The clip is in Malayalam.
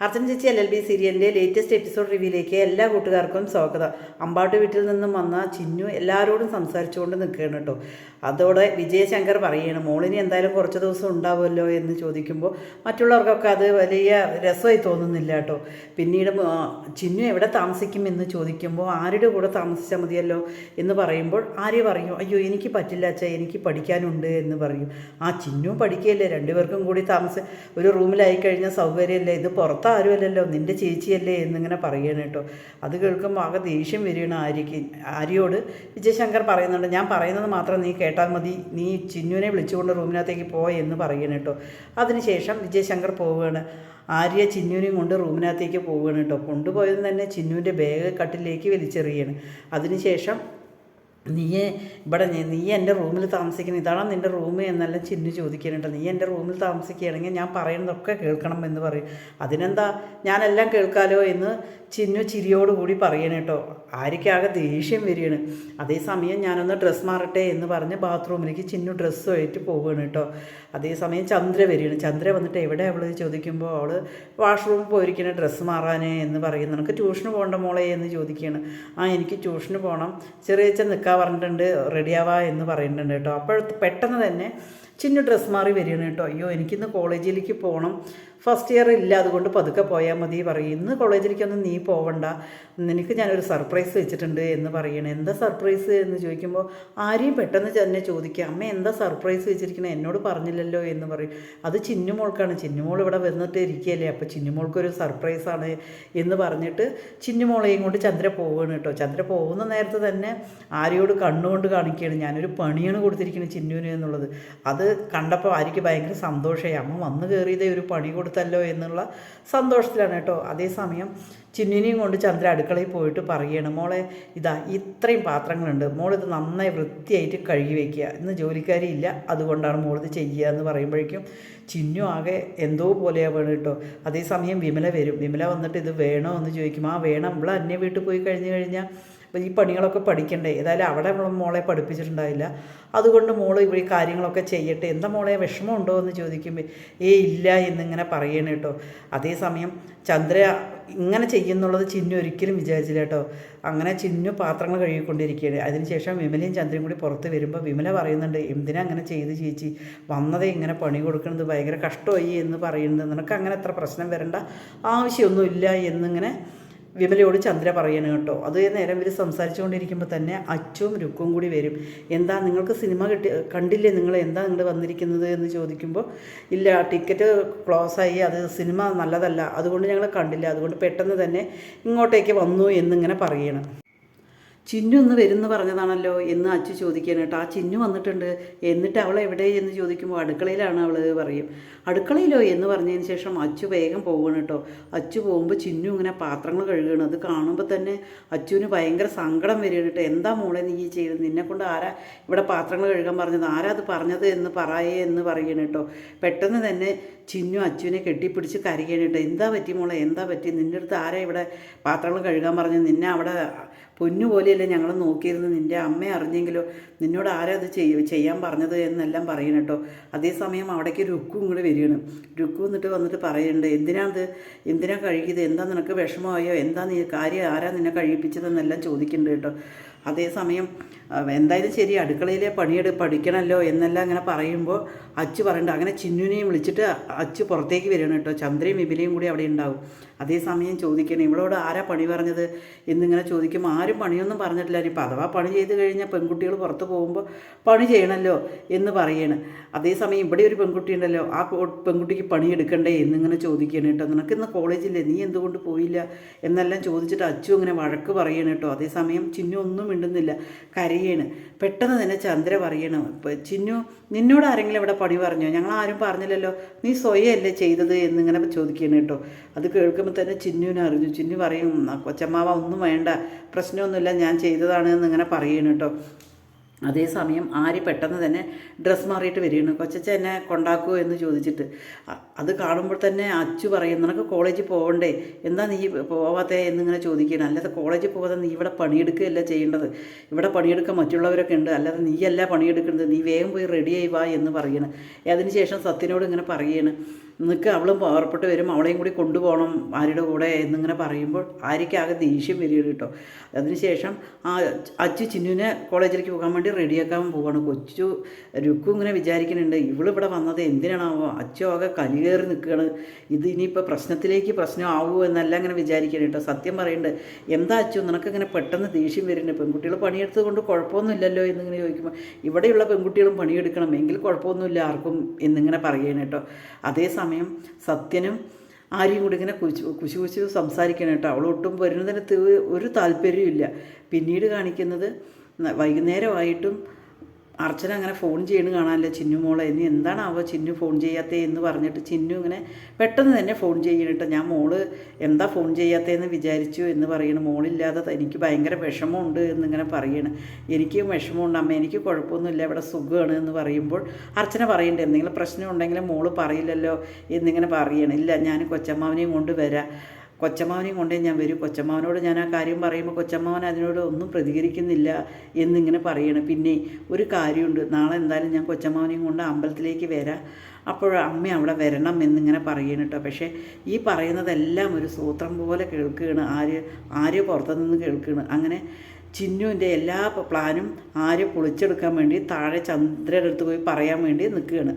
അർച്ചന ചേച്ചി എൽ എൽ ബി സീരിയലിന്റെ ലേറ്റസ്റ്റ് എപ്പിസോഡ് റിവ്യൂയിലേക്ക് എല്ലാ കൂട്ടുകാർക്കും സ്വാഗതം. അമ്പാട്ട് വീട്ടിൽ നിന്നും വന്ന ചിന്നു എല്ലാവരോടും സംസാരിച്ചുകൊണ്ട് നിൽക്കുകയാണ് കേട്ടോ. അതോടെ വിജയശങ്കർ പറയുകയാണ് മോളിനി എന്തായാലും കുറച്ച് ദിവസം ഉണ്ടാവുമല്ലോ? എന്ന് ചോദിക്കുമ്പോൾ മറ്റുള്ളവർക്കൊക്കെ അത് വലിയ രസമായി തോന്നുന്നില്ല കേട്ടോ. പിന്നീട് ചിന്നു എവിടെ താമസിക്കും? എന്ന് ചോദിക്കുമ്പോൾ ആരുടെ കൂടെ താമസിച്ചാൽ മതിയല്ലോ? എന്ന് പറയുമ്പോൾ ആര്യ പറയും? അയ്യോ എനിക്ക് പറ്റില്ല അച്ഛാ എനിക്ക് പഠിക്കാനുണ്ട് എന്ന് പറയും. ആ ചിന്നു പഠിക്കുകയല്ലേ? രണ്ടുപേർക്കും കൂടി താമസം ഒരു റൂമിലായി കഴിഞ്ഞാൽ സൗകര്യമല്ലേ ഇത് പുറത്ത് ആരുമല്ലല്ലോ നിന്റെ ചേച്ചിയല്ലേ എന്നിങ്ങനെ പറയണം കേട്ടോ. അത് കേൾക്കുമ്പോൾ ആകെ ദേഷ്യം വരികയാണ് ആര്യക്ക് ആര്യോട് വിജയശങ്കർ പറയുന്നുണ്ട് ഞാൻ പറയുന്നത് മാത്രം നീ കേട്ടാൽ മതി. നീ ചിന്നുവിനെ വിളിച്ചുകൊണ്ട് റൂമിനകത്തേക്ക് പോ എന്ന് പറയണം കേട്ടോ. അതിനുശേഷം വിജയശങ്കർ പോവുകയാണ്. ആര്യ ചിന്നുവിനെയും കൊണ്ട് റൂമിനകത്തേക്ക് പോവുകയാണ് കേട്ടോ. കൊണ്ടുപോയത് തന്നെ ചിന്നുവിന്റെ ബാഗ് കട്ടിലേക്ക് വലിച്ചെറിയാണ്. അതിനുശേഷം നീയെ ഇവിടെ നീ നീ എന്റെ റൂമിൽ താമസിക്കണം ഇതാണോ നിന്റെ റൂം എന്നെല്ലാം ചിന്നു ചോദിക്കാനുണ്ട് നീ എന്റെ റൂമിൽ താമസിക്കുകയാണെങ്കിൽ ഞാൻ പറയുന്നതൊക്കെ കേൾക്കണം എന്ന് പറയും. അതിനെന്താ ഞാനെല്ലാം കേൾക്കാലോ എന്ന് ചിന്നു ചിരിയോടുകൂടി പറയണം കേട്ടോ. ആര്യക്കാകെ ദേഷ്യം വരികയാണ്. അതേസമയം ഞാനൊന്ന് ഡ്രസ്സ് മാറട്ടെ എന്ന് പറഞ്ഞ് ബാത്റൂമിലേക്ക് ചിന്നു ഡ്രസ്സുമായിട്ട് പോവുകയാണ് കേട്ടോ. അതേസമയം ചന്ദ്ര വരികയാണ്. ചന്ദ്ര വന്നിട്ട് എവിടെ അവൾ ചോദിക്കുമ്പോൾ അവൾ വാഷ്റൂമിൽ പോയിരിക്കണേ ഡ്രസ്സ് മാറാനേ എന്ന് പറയും. നിനക്ക് ട്യൂഷന് പോകണ്ട മോളെ എന്ന് ചോദിക്കുകയാണ്. ആ എനിക്ക് ട്യൂഷന് പോകണം. ചെറിയ നിൽക്കാൻ പറഞ്ഞിട്ടുണ്ട് റെഡിയാവാ എന്ന് പറയുന്നുണ്ട് കേട്ടോ. അപ്പോൾ പെട്ടെന്ന് തന്നെ ചിന്നു ഡ്രസ്സ് മാറി വരികയാണ് കേട്ടോ. അയ്യോ എനിക്കിന്ന് കോളേജിലേക്ക് പോകണം ഫസ്റ്റ് ഇയർ ഇല്ല അതുകൊണ്ട് പതുക്കെ പോയാൽ മതി. പറയും ഇന്ന് കോളേജിലേക്കൊന്നും നീ പോവണ്ട. നിനക്ക് ഞാനൊരു സർപ്രൈസ് വെച്ചിട്ടുണ്ട് എന്ന് പറയണേ. എന്താ സർപ്രൈസ് എന്ന് ചോദിക്കുമ്പോൾ ആരെയും പെട്ടെന്ന് തന്നെ ചോദിക്കുക അമ്മ എന്താ സർപ്രൈസ് വെച്ചിരിക്കണേ? എന്നോട് പറഞ്ഞില്ലല്ലോ എന്ന് പറയും. അത് ചിന്നുമോൾക്കാണ് ചിന്നുമോൾ ഇവിടെ വന്നിട്ട് ഇരിക്കുകയല്ലേ അപ്പോൾ ചിന്നുമോൾക്കൊരു സർപ്രൈസാണ് എന്ന് പറഞ്ഞിട്ട് ചിന്നുമോളെയും കൊണ്ട് ചന്ദ്ര പോവുകയാണ് കേട്ടോ. ചന്ദ്ര പോകുന്ന നേരത്തെ തന്നെ ആരെയോട് കണ്ണുകൊണ്ട് കാണിക്കുകയാണ് ഞാനൊരു പണിയാണ് കൊടുത്തിരിക്കുന്നത് ചിന്നുവിന് എന്നുള്ളത്. അത് കണ്ടപ്പോൾ ആര്യക്ക് ഭയങ്കര സന്തോഷമായി. അമ്മ വന്ന് കയറിയതേ ഒരു പണി കൊടുത്തല്ലോ എന്നുള്ള സന്തോഷത്തിലാണ് കേട്ടോ. അതേസമയം ചിന്നിനെയും കൊണ്ട് ചന്ദ്ര അടുക്കളയിൽ പോയിട്ട് പറയുകയാണ് മോളെ ഇതാ ഇത്രയും പാത്രങ്ങളുണ്ട്. മോളിത് നന്നായി വൃത്തിയായിട്ട് കഴുകി വയ്ക്കുക ഇന്ന് ജോലിക്കാരി ഇല്ല. അതുകൊണ്ടാണ് മോളിത് ചെയ്യുക എന്ന് പറയുമ്പോഴേക്കും ചിന്നു ആകെ എന്തോ പോലെയാണ് വേണം കേട്ടോ. അതേസമയം വിമല വരും. വിമല വന്നിട്ട് ഇത് വേണോ എന്ന് ചോദിക്കും. ആ വേണം. ഇവിടെ അന്യ വീട്ടിൽ പോയി കഴിഞ്ഞു കഴിഞ്ഞാൽ അപ്പോൾ ഈ പണികളൊക്കെ പഠിക്കണ്ടേ? ഏതായാലും അവിടെ മോളെ പഠിപ്പിച്ചിട്ടുണ്ടായില്ല. അതുകൊണ്ട് ഇവിടെ ഈ കാര്യങ്ങളൊക്കെ ചെയ്യട്ടെ? എന്താ മോളെ വിഷമമുണ്ടോ എന്ന് ചോദിക്കുമ്പോൾ ഏ ഇല്ല എന്നിങ്ങനെ പറയണേ കേട്ടോ. അതേസമയം ചന്ദ്ര ഇങ്ങനെ ചെയ്യുന്നുള്ളത് ചിന്നു ഒരിക്കലും വിചാരിച്ചില്ല കേട്ടോ. അങ്ങനെ ചിന്നു പാത്രങ്ങൾ കഴുകിക്കൊണ്ടിരിക്കുകയാണ്. അതിനുശേഷം വിമലയും ചന്ദ്രയും കൂടി പുറത്ത് വരുമ്പോൾ വിമല പറയുന്നുണ്ട് എന്തിനാ അങ്ങനെ ചെയ്ത് ചേച്ചി? വന്നതേ ഇങ്ങനെ പണി കൊടുക്കുന്നത് ഭയങ്കര കഷ്ടമായി എന്ന് പറയുന്നത്. നിനക്ക് അങ്ങനെ അത്ര പ്രശ്നം വരേണ്ട ആവശ്യമൊന്നുമില്ല എന്നിങ്ങനെ വിമലയോട് ചന്ദ്ര പറയണം കേട്ടോ. അത് നേരം ഇവർ സംസാരിച്ചുകൊണ്ടിരിക്കുമ്പോൾ തന്നെ അച്ചും രുക്കും കൂടി വരും. എന്താ നിങ്ങൾക്ക് സിനിമ കിട്ടി കണ്ടില്ലേ നിങ്ങൾ? എന്താ നിങ്ങൾ വന്നിരിക്കുന്നത് എന്ന് ചോദിക്കുമ്പോൾ ഇല്ല ടിക്കറ്റ് ക്ലോസ് ആയി അത് സിനിമ നല്ലതല്ല അതുകൊണ്ട് ഞങ്ങൾ കണ്ടില്ല അതുകൊണ്ട് പെട്ടെന്ന് തന്നെ ഇങ്ങോട്ടേക്ക് വന്നു എന്നിങ്ങനെ പറയണം. ചിന്നു ഒന്ന് വരുമെന്ന് പറഞ്ഞതാണല്ലോ എന്ന് അച്ചു ചോദിക്കാൻ കേട്ടോ. ആ ചിന്നു വന്നിട്ടുണ്ട് എന്നിട്ട് അവൾ എവിടെ എന്ന് ചോദിക്കുമ്പോൾ അടുക്കളയിലാണ് അവൾ പറയും. അടുക്കളയിലോ എന്ന് പറഞ്ഞതിന് ശേഷം അച്ചു വേഗം പോകണം കേട്ടോ. അച്ചു പോകുമ്പോൾ ചിന്നു ഇങ്ങനെ പാത്രങ്ങൾ കഴുകണം അത് കാണുമ്പോൾ തന്നെ അച്ചുവിന് ഭയങ്കര സങ്കടം വരികയാണ് കേട്ടോ. എന്താ മോളെ നീ ചെയ്തത്? നിന്നെ കൊണ്ട് ആരാ ഇവിടെ പാത്രങ്ങൾ കഴുകാൻ പറഞ്ഞത്? ആരാ അത് പറഞ്ഞത് എന്ന് പറയേ എന്ന് പറയണം കേട്ടോ. പെട്ടെന്ന് തന്നെ ചിന്നു അച്ചുവിനെ കെട്ടിപ്പിടിച്ച് കരയാണ് കേട്ടോ. എന്താ പറ്റി മോളെ? എന്താ പറ്റി? നിന്റെ അടുത്ത് ആരാ ഇവിടെ പാത്രങ്ങൾ കഴുകാൻ പറഞ്ഞത്? നിന്നെ അവിടെ പൊന്നു പോലെയല്ലേ ഞങ്ങൾ നോക്കിയിരുന്നത്? നിന്റെ അമ്മ അറിഞ്ഞെങ്കിലോ നിന്നോട് ആരാ അത് ചെയ്യാൻ പറഞ്ഞത്? എന്നെല്ലാം പറയണം കേട്ടോ. അതേസമയം അവിടേക്ക് ഒരു ഉക്കും കൂടെ വരികയാണ് രുക്കു എന്നിട്ട് വന്നിട്ട് പറയുന്നുണ്ട് എന്തിനാത്? എന്തിനാ കഴുകിയത് എന്താ നിനക്ക് വിഷമമായോ? എന്താ നീ കാര്യം? ആരാ നിന്നെ കഴിപ്പിച്ചതെന്നെല്ലാം ചോദിക്കുന്നുണ്ട് കേട്ടോ. അതേസമയം എന്തായാലും ശരി അടുക്കളയിലെ പണിയെടു പഠിക്കണമല്ലോ എന്നെല്ലാം അങ്ങനെ പറയുമ്പോൾ അച്ചു പറയണ്ട. അങ്ങനെ ചിന്നുവിനെയും വിളിച്ചിട്ട് അച്ചു പുറത്തേക്ക് വരികയാണ് കേട്ടോ. ചന്ദ്രയും വിപിലയും കൂടി അവിടെ ഉണ്ടാവും. അതേസമയം ചോദിക്കണം ഇവളോട് ആരാ പണി പറഞ്ഞത്? എന്നിങ്ങനെ ചോദിക്കുമ്പോൾ ആരും പണിയൊന്നും പറഞ്ഞിട്ടില്ല. ഇനിയിപ്പോൾ അഥവാ പണി ചെയ്ത് കഴിഞ്ഞാൽ പെൺകുട്ടികൾ പുറത്ത് പോകുമ്പോൾ പണി ചെയ്യണമല്ലോ എന്ന് പറയണ്. അതേസമയം ഇവിടെ ഒരു പെൺകുട്ടി ഉണ്ടല്ലോ. ആ പെൺകുട്ടിക്ക് പണിയെടുക്കണ്ടേ എന്നിങ്ങനെ ചോദിക്കുകയാണ് കേട്ടോ. നിനക്ക് ഇന്ന് കോളേജില്ലേ? നീ എന്തുകൊണ്ട് പോയില്ല? എന്നെല്ലാം ചോദിച്ചിട്ട് അച്ചു അങ്ങനെ വഴക്ക് പറയണം കേട്ടോ. അതേസമയം ചിന്നു ഒന്നും മിണ്ടുന്നില്ല. കരയാണ്. പെട്ടെന്ന് തന്നെ ചന്ദ്ര പറയണം. ചിന്നു നിന്നോട് ആരെങ്കിലും ഇവിടെ പണി പറഞ്ഞോ? ഞങ്ങൾ ആരും പറഞ്ഞില്ലല്ലോ. നീ സ്വയമല്ലേ ചെയ്തത്? എന്നിങ്ങനെ ചോദിക്കുകയാണ് കേട്ടോ. അത് കേൾക്കുമ്പോൾ തന്നെ ചിന്നുവിനെ അറിഞ്ഞു. ചിന്നു പറയും കൊച്ചമ്മാവ ഒന്നും വേണ്ട. പ്രശ്നമൊന്നുമില്ല. ഞാൻ ചെയ്തതാണ് എന്നിങ്ങനെ പറയണം കേട്ടോ. അതേസമയം ആര് പെട്ടെന്ന് തന്നെ ഡ്രസ്സ് മാറിയിട്ട് വരികയാണ്. കൊച്ചച്ച എന്നെ കൊണ്ടാക്കുമോ എന്ന് ചോദിച്ചിട്ട്. അത് കാണുമ്പോൾ തന്നെ അച്ചു പറയും നിനക്ക് കോളേജിൽ പോകണ്ടേ എന്താ നീ പോവാത്തേ? എന്നിങ്ങനെ ചോദിക്കുകയാണ്. അല്ലാതെ കോളേജിൽ പോകാതെ നീ ഇവിടെ പണിയെടുക്കുകയല്ല ചെയ്യേണ്ടത്. ഇവിടെ പണിയെടുക്കാൻ മറ്റുള്ളവരൊക്കെ ഉണ്ട്. അല്ലാതെ നീയല്ല പണിയെടുക്കുന്നത്. നീ വേഗം പോയി റെഡി ആയി വാ എന്ന് പറയണം. അതിനുശേഷം സത്യനോട് ഇങ്ങനെ പറയുകയാണ്. നിൽക്കുക അവളും പുറപ്പെട്ട് വരും. അവളെയും കൂടി കൊണ്ടുപോകണം ആരുടെ കൂടെ എന്നിങ്ങനെ പറയുമ്പോൾ ആര്യയ്ക്ക് ആകെ ദേഷ്യം വരികയാണ് കേട്ടോ. അതിനുശേഷം ആ അച്ചു ചിന്നുവിനെ കോളേജിലേക്ക് പോകാൻ വേണ്ടി റെഡിയാക്കാൻ പോവാണ്. കൊച്ചു രുക്കും ഇങ്ങനെ വിചാരിക്കുന്നുണ്ട് ഇവളിവിടെ വന്നത് എന്തിനാണാവോ? അച്ചു ആകെ കലികേറി നിൽക്കുകയാണ്. ഇത് ഇനിയിപ്പോൾ പ്രശ്നത്തിലേക്ക് പ്രശ്നമാവുമോ എന്നല്ല ഇങ്ങനെ വിചാരിക്കണം കേട്ടോ. സത്യം പറയുന്നുണ്ട് എന്താ അച്ചു? നിനക്കിങ്ങനെ പെട്ടെന്ന് ദേഷ്യം വരുന്നുണ്ട്. പെൺകുട്ടികൾ പണിയെടുത്തത് കൊണ്ട് കുഴപ്പമൊന്നുമില്ലല്ലോ? എന്നിങ്ങനെ ചോദിക്കുമ്പോൾ ഇവിടെയുള്ള പെൺകുട്ടികളും പണിയെടുക്കണം. എങ്കിൽ കുഴപ്പമൊന്നുമില്ല. ആർക്കും? എന്നിങ്ങനെ പറയണം കേട്ടോ. അതേസമയം സത്യനും ആരെയും കൂടി ഇങ്ങനെ കുശി കുശി കുശി സംസാരിക്കണം കേട്ടോ. അവൾ ഒട്ടും വരുന്നതിന് ഒരു താല്പര്യവും ഇല്ല പിന്നീട് കാണിക്കുന്നത് വൈകുന്നേരമായിട്ടും അർച്ചന അങ്ങനെ ഫോൺ ചെയ്യണ കാണാനില്ല. ചിന്നു മോളെ ഇനി എന്താണാവോ ചിന്നു ഫോൺ ചെയ്യാത്തേ? എന്ന് പറഞ്ഞിട്ട് ചിന്നു ഇങ്ങനെ പെട്ടെന്ന് തന്നെ ഫോൺ ചെയ്യണിട്ടോ ഞാൻ മോൾ എന്താ ഫോൺ ചെയ്യാത്തതെന്ന് വിചാരിച്ചു? എന്ന് പറയണം. മോളില്ലാതെ എനിക്ക് ഭയങ്കര വിഷമമുണ്ട് എന്നിങ്ങനെ പറയണം. എനിക്ക് വിഷമമുണ്ട് അമ്മ എനിക്ക് കുഴപ്പമൊന്നുമില്ല. ഇവിടെ സുഖമാണ് എന്ന് പറയുമ്പോൾ അർച്ചന പറയണ്ടേ. എന്തെങ്കിലും പ്രശ്നം ഉണ്ടെങ്കിൽ മോൾ പറയില്ലല്ലോ എന്നിങ്ങനെ പറയണം. ഇല്ല ഞാൻ കൊച്ചമ്മാവിനെയും കൊണ്ട് വരാം. കൊച്ചമ്മാവനെയും കൊണ്ടേ ഞാൻ വരും. കൊച്ചമ്മാവനോട് ഞാൻ ആ കാര്യം പറയുമ്പോൾ കൊച്ചമ്മാവൻ അതിനോട് ഒന്നും പ്രതികരിക്കുന്നില്ല എന്നിങ്ങനെ പറയണം. പിന്നെ ഒരു കാര്യമുണ്ട്. നാളെ എന്തായാലും ഞാൻ കൊച്ചമ്മാവനെയും കൊണ്ട് അമ്പലത്തിലേക്ക് വരാം. അപ്പോൾ അമ്മ അവിടെ വരണം എന്നിങ്ങനെ പറയണം കേട്ടോ. പക്ഷേ ഈ പറയുന്നതെല്ലാം ഒരു സൂത്രം പോലെ കേൾക്കുകയാണ്. ആര് ആര് പുറത്തുനിന്ന് കേൾക്കുകയാണ്. അങ്ങനെ ചിന്നുവിന്റെ എല്ലാ പ്ലാനും ആര് പൊളിച്ചെടുക്കാൻ വേണ്ടി താഴെ ചന്ദ്രന്റെ അടുത്ത് പോയി പറയാൻ വേണ്ടി നിൽക്കുകയാണ്.